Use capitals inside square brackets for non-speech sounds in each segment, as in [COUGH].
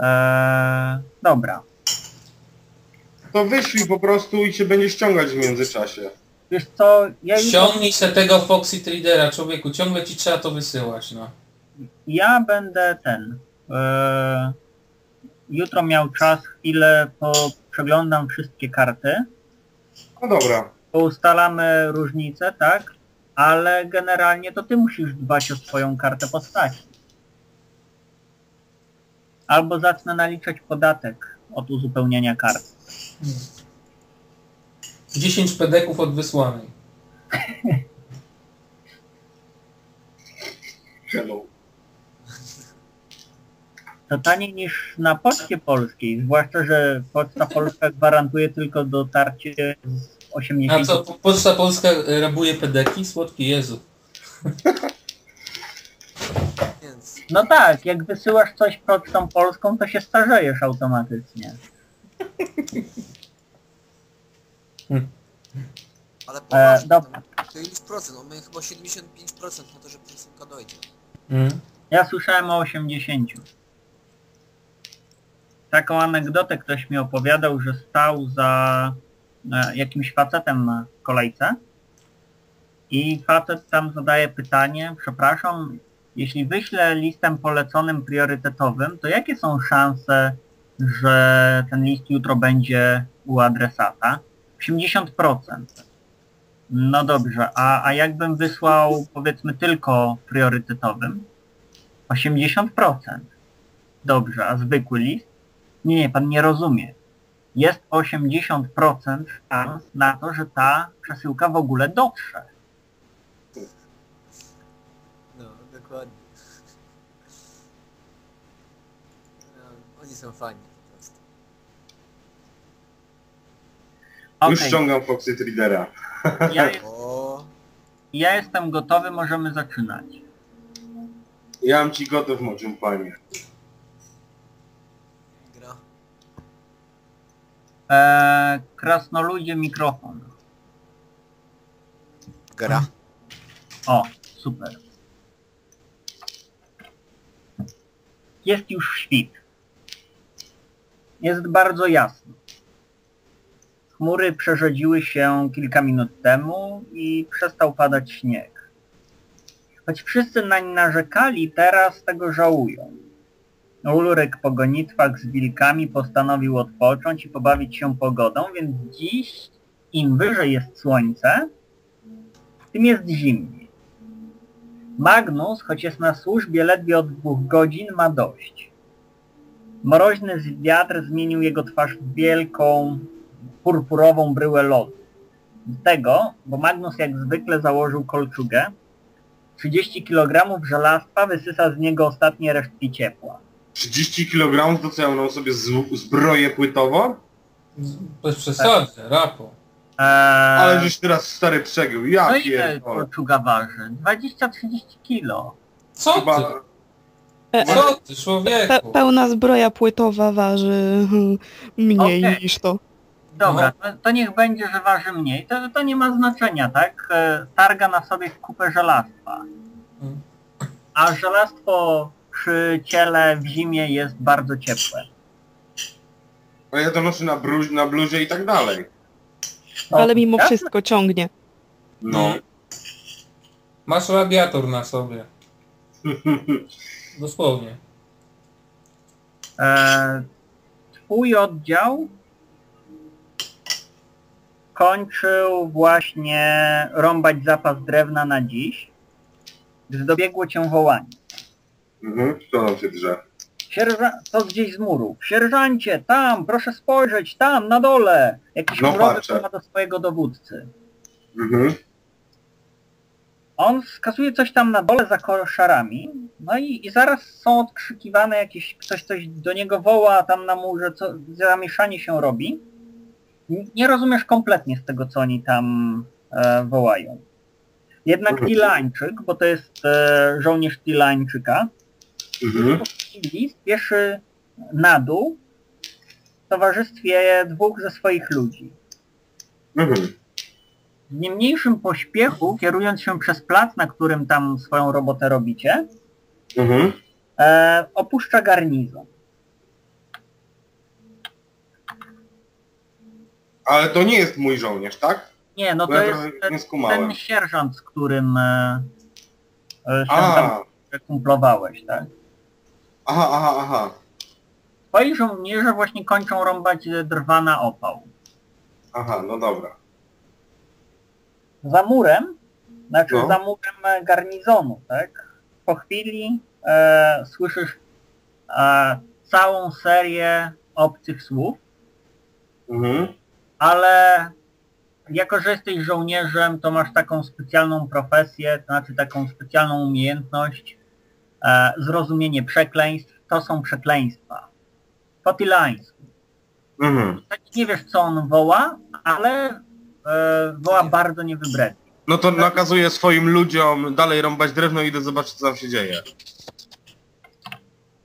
Eee, dobra. To wyślij po prostu i się będzie ściągać w międzyczasie. Wiesz co, ja jutro, Ściągnij se tego Foxy Tradera, człowieku, ciągle ci trzeba to wysyłać, no. ja będę ten... Eee, jutro miał czas, chwilę, po przeglądam wszystkie karty. No dobra. Ustalamy różnice, tak? Ale generalnie to ty musisz dbać o swoją kartę postaci. Albo zacznę naliczać podatek od uzupełnienia kart. 10 pedeków od wysłanej. Hello. To taniej niż na poczcie polskiej, zwłaszcza, że poczta polska gwarantuje tylko dotarcie z A 80... co, po- Poczta Polska rabuje pedeki? Słodki Jezu. [LAUGHS] No tak, jak wysyłasz coś pocztą polską, to się starzejesz automatycznie. ale E, poważnie, dobra. to, to iluś procent? On ma chyba 75% na to, że przesyłka dojdzie. Mm. Ja słyszałem o 80. Taką anegdotę ktoś mi opowiadał, że stał za e, jakimś facetem na kolejce i facet tam zadaje pytanie, przepraszam, jeśli wyślę listem poleconym priorytetowym, to jakie są szanse, że ten list jutro będzie u adresata? 80%. No dobrze, a, a jakbym wysłał powiedzmy tylko priorytetowym? 80%. Dobrze, a zwykły list? Nie, nie, pan nie rozumie. Jest 80% szans na to, że ta przesyłka w ogóle dotrze. No, dokładnie. No, oni są fajni po prostu. Okej, Już ściągam Foxy Tradera. ja, jest, [LAUGHS] O, ja jestem gotowy, możemy zaczynać. Ja mam ci gotów, moczym panie. gra. Eee, krasnoludzie mikrofon. Gra. O, super. Jest już świt. Jest bardzo jasno. Chmury przerzedziły się kilka minut temu i przestał padać śnieg. Choć wszyscy nań narzekali, teraz tego żałują. Ulryk po gonitwach z wilkami postanowił odpocząć i pobawić się pogodą, więc dziś, im wyżej jest słońce, tym jest zimniej. Magnus, choć jest na służbie ledwie od dwóch godzin, ma dość. Mroźny wiatr zmienił jego twarz w wielką, purpurową bryłę lodu. Z tego, bo Magnus jak zwykle założył kolczugę, 30 kg żelastwa wysysa z niego ostatnie resztki ciepła. 30 kg to co ja mam sobie zbroję płytową? Bez przesady, rapo. Eee, Ale żeś teraz stary przegiął. Ja no ile pierdolę. kolczuga waży? 20-30 kilo. Co ty? Chyba... E, Co ty, Pe człowieku? pełna zbroja płytowa waży hmm, [LAUGHS] mniej Okej. niż to. Dobra, to, to niech będzie, że waży mniej. To, to nie ma znaczenia, tak? E, Targa na sobie kupę żelastwa. Mm. A żelastwo przy ciele w zimie jest bardzo ciepłe. A ja to noszę na, bru- na bluzie i tak dalej. Ale mimo jasne. wszystko ciągnie. No. Masz radiator na sobie. [LAUGHS] Dosłownie. E, twój oddział kończył właśnie rąbać zapas drewna na dziś, gdy dobiegło cię wołanie. mhm. Co nam się drze? Sierża... To gdzieś z muru. Sierżancie, tam, proszę spojrzeć, tam, na dole. Jakiś No, murowy patrzę. ma do swojego dowódcy. Mhm. On wskazuje coś tam na dole za koszarami, no i, i zaraz są odkrzykiwane jakieś, ktoś coś do niego woła, tam na murze co, zamieszanie się robi. N- Nie rozumiesz kompletnie z tego, co oni tam e, wołają. Jednak Mhm. Tilańczyk, bo to jest e, żołnierz Tilańczyka, Mhm chwili spieszy na dół w towarzystwie dwóch ze swoich ludzi. Mhm. W niemniejszym pośpiechu, kierując się przez plac, na którym tam swoją robotę robicie, mhm. e, opuszcza garnizon. Ale to nie jest mój żołnierz, tak? Nie, no Bo to ja jest ten sierżant, z którym e, e się tam kumplowałeś, tak? Aha, aha, aha. Twoi żołnierze właśnie kończą rąbać e, drwa na opał. Aha, no dobra. Za murem, znaczy No. za murem e, garnizonu, tak? Po chwili e, słyszysz e, całą serię obcych słów, Mhm. ale jako, że jesteś żołnierzem, to masz taką specjalną profesję, to znaczy taką specjalną umiejętność, zrozumienie przekleństw, to są przekleństwa. Po tilańsku. Mhm. Nie wiesz, co on woła, ale e, woła bardzo niewybrednie. No to nakazuję swoim ludziom dalej rąbać drewno i idę zobaczyć co tam się dzieje.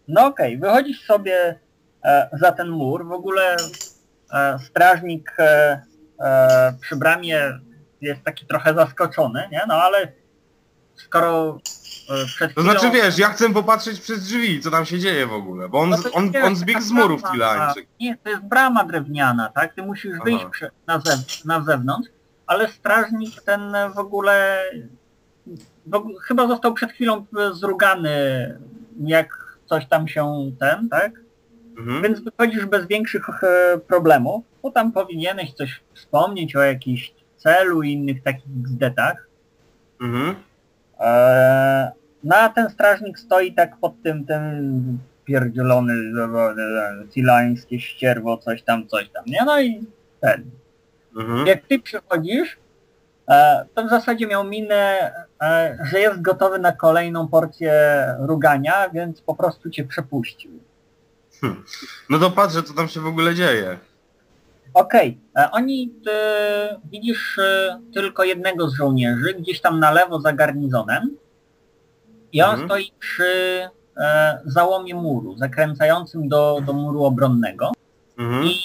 No okej, wychodzisz sobie e, za ten mur. W ogóle e, strażnik e, e, przy bramie jest taki trochę zaskoczony, nie? No ale skoro e, przed To chwilą... znaczy wiesz, ja chcę popatrzeć przez drzwi, co tam się dzieje w ogóle, bo on, No to on, nie, on zbiegł z murów brama, Tilańczyk. Nie, to jest brama drewniana, tak? Ty musisz wyjść Aha. prze, na, zew, na zewnątrz, ale strażnik ten w ogóle, w ogóle chyba został przed chwilą zrugany, jak coś tam się ten, tak? Mhm. Więc wychodzisz bez większych e, problemów, bo tam powinieneś coś wspomnieć o jakimś celu i innych takich bzdetach. Mhm. Eee, no a ten strażnik stoi tak pod tym, ten pierdzielony cilańskie ścierwo, coś tam, coś tam, nie? No i ten. Mhm. Jak ty przychodzisz, e, to w zasadzie miał minę, e, że jest gotowy na kolejną porcję rugania, więc po prostu cię przepuścił. No to patrzę co tam się w ogóle dzieje. Okej, e, oni, ty, widzisz e, tylko jednego z żołnierzy, gdzieś tam na lewo za garnizonem i on Mhm. stoi przy e, załomie muru, zakręcającym do, do muru obronnego Mhm. i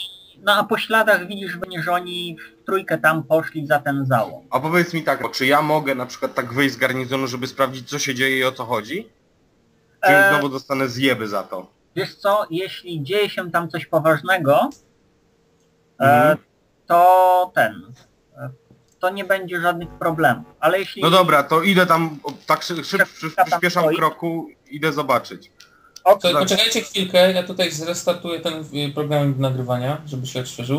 no a po śladach widzisz, że oni w trójkę tam poszli za ten załom. A powiedz mi tak, czy ja mogę na przykład tak wyjść z garnizonu, żeby sprawdzić co się dzieje i o co chodzi? Czy E, znowu dostanę zjeby za to? Wiesz co, jeśli dzieje się tam coś poważnego, Mhm. e, to ten, e, to nie będzie żadnych problemów, ale jeśli... No dobra, to idę tam, tak szyb, szyb, szyb, tam przyspieszam stoi. kroku, idę zobaczyć. Okej, To, poczekajcie chwilkę, ja tutaj zrestartuję ten y, program nagrywania, żeby się odświeżył.